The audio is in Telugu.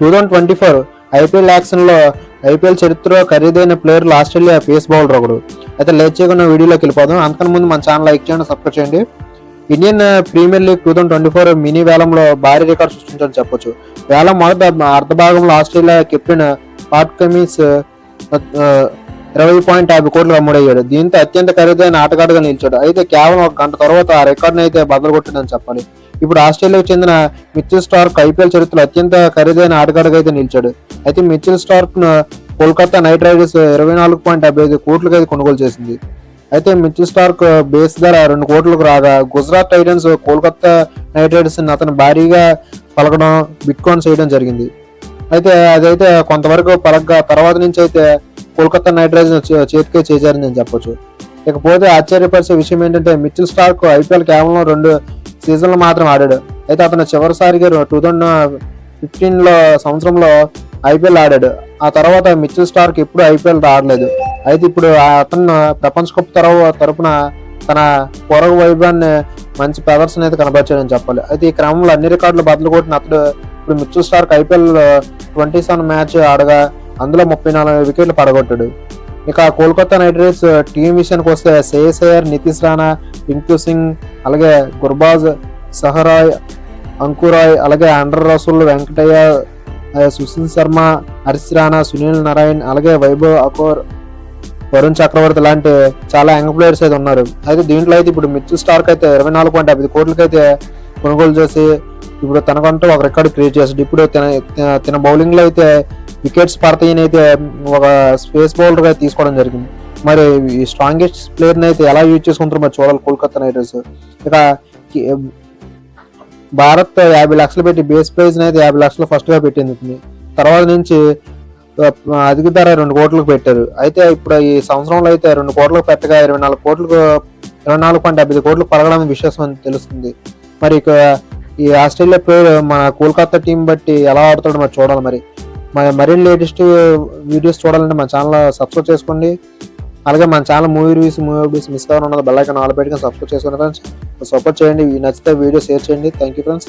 Two thousand twenty four IPL యాక్షన్లో IPL చరిత్రలో ఖరీదైన ప్లేయర్లు ఆస్ట్రేలియా పేస్ బౌలర్ ఒకడు. అయితే లేట్ చేయకుండా వీడియోలోకి వెళ్ళిపోదాం. అంతకన్నా ముందు మన ఛానల్ లైక్ చేయండి సబ్స్క్రైబ్ చేయండి. Indian premier league two thousand twenty four mini వేలంలో భారీ రికార్డు సృష్టించాలని చెప్పొచ్చు. వేలం మొదట అర్ధ భాగంలో ఆస్ట్రేలియా కెప్టెన్ పాట్ కమిన్స్ ఇరవై పాయింట్ యాభై కోట్లు అమ్ముడయ్యాడు. దీంతో అత్యంత ఖరీదైన ఆటగాడుగా నిలిచాడు. అయితే కేవలం ఒక గంట తర్వాత ఆ రికార్డును అయితే బదులు కొట్టిందని చెప్పాలి. ఇప్పుడు ఆస్ట్రేలియాకు చెందిన మిచిల్ స్టార్క్ ఐపీఎల్ చరిత్రలో అత్యంత ఖరీదైన ఆటగాడుగా అయితే నిలిచాడు. అయితే మిచిల్ స్టార్క్ను కోల్కతా నైట్ రైడర్స్ ఇరవై నాలుగు పాయింట్ డెబ్బై ఐదు కోట్లకి అయితే కొనుగోలు చేసింది. అయితే మిచిల్ స్టార్క్ బేస్ ధర రెండు కోట్లకు రాగా Gujarat titans Kolkata knight riders అతను భారీగా పలకడం బిట్కాయిన్ చేయడం జరిగింది. అయితే అదైతే కొంతవరకు పలగ్గా తర్వాత నుంచి అయితే కోల్కతా నైట్ రైడర్స్ చే- చేతికే చేశారని నేను చెప్పొచ్చు. ఇకపోతే ఆశ్చర్యపరిచే విషయం ఏంటంటే మిచిల్ స్టార్క్ ఐపీఎల్ కేవలం రెండు సీజన్లు మాత్రం ఆడాడు. అయితే అతను చివరిసారిగా టూ థౌజండ్ ఫిఫ్టీన్లో సంవత్సరంలో ఐపీఎల్ ఆడాడు. ఆ తర్వాత మిచిల్ స్టార్క్ ఎప్పుడు ఐపీఎల్ ఆడలేదు అయితే ఇప్పుడు ఆ- అతను ప్రపంచ కప్ తరవ తరపున తన పూర్వ వైభవాన్ని మంచి ప్రదర్శన అయితే కనబరిచాడని చెప్పాలి. అయితే ఈ క్రమంలో అన్ని రికార్డులు బదులు కొట్టిన అతడు ఇప్పుడు Mitchell Starc IPL twenty seven match ఆడగా అందులో ముప్పై నాలుగు వికెట్లు పడగొట్టాడు. ఇక కోల్కతా నైట్ రైడర్స్ టీం విషయానికి వస్తే శ్రేయస్ అయ్యర్ నితీష్ రాణా పింకు సింగ్ అలాగే గుర్బాజ్ సహరాయ్ అంకురాయ్ అలాగే అండర్ రసూల్ వెంకటయ్య సుశీల్ శర్మ హర్ష్ రాణా సునీల్ నారాయణ్ అలాగే వైభవ్ అకోర్ వరుణ్ చక్రవర్తి లాంటి చాలా యంగ్ ప్లేయర్స్ అయితే ఉన్నారు. అయితే దీంట్లో అయితే ఇప్పుడు మిచిల్ స్టార్క్ అయితే ఇరవై నాలుగు పాయింట్ ఐదు కోట్లకి అయితే కొనుగోలు చేసి ఇప్పుడు తనకంటూ ఒక రికార్డు క్రియేట్ చేసాడు ఇప్పుడు తన తన బౌలింగ్లో అయితే వికెట్స్ పడతాయని అయితే ఒక స్పేస్ బౌలర్గా తీసుకోవడం జరిగింది. మరి ఈ స్ట్రాంగెస్ట్ ప్లేయర్ని అయితే ఎలా యూజ్ చేసుకుంటారు మరి చూడాలి కోల్కతా నైట్ రైడర్స్ ఇక భారత్ యాభై లక్షలు పెట్టి బేస్ ప్రైజ్ని అయితే యాభై లక్షలు ఫస్ట్గా పెట్టింది తర్వాత నుంచి అధిక ధర రెండు కోట్లకు పెట్టారు. అయితే ఇప్పుడు ఈ సంవత్సరంలో అయితే రెండు కోట్లకు పెట్టగా ఇరవై నాలుగు కోట్లకు ఇరవై నాలుగు పాయింట్ డెబ్బై కోట్లు పరగడం విశేషం అని తెలుస్తుంది. మరి ఇక ఈ ఆస్ట్రేలియా ప్లేయర్ మన కోల్కతా టీం బట్టి ఎలా ఆడుతాడో మరి చూడాలి మరి. మరి మరిన్ని లేటెస్ట్ వీడియోస్ చూడాలంటే మన ఛానల్ సబ్స్క్రైబ్ చేసుకోండి. అలాగే మన channel movie reviews movie updates miss కావాలన్నది బెల్ ఐకాన్ ఆల్ పెట్టుకొని సబ్స్క్రైబ్ చేసుకోండి ఫ్రెండ్స్ సపోర్ట్ చేయండి. నచ్చితే వీడియో షేర్ చేయండి. Thank you friends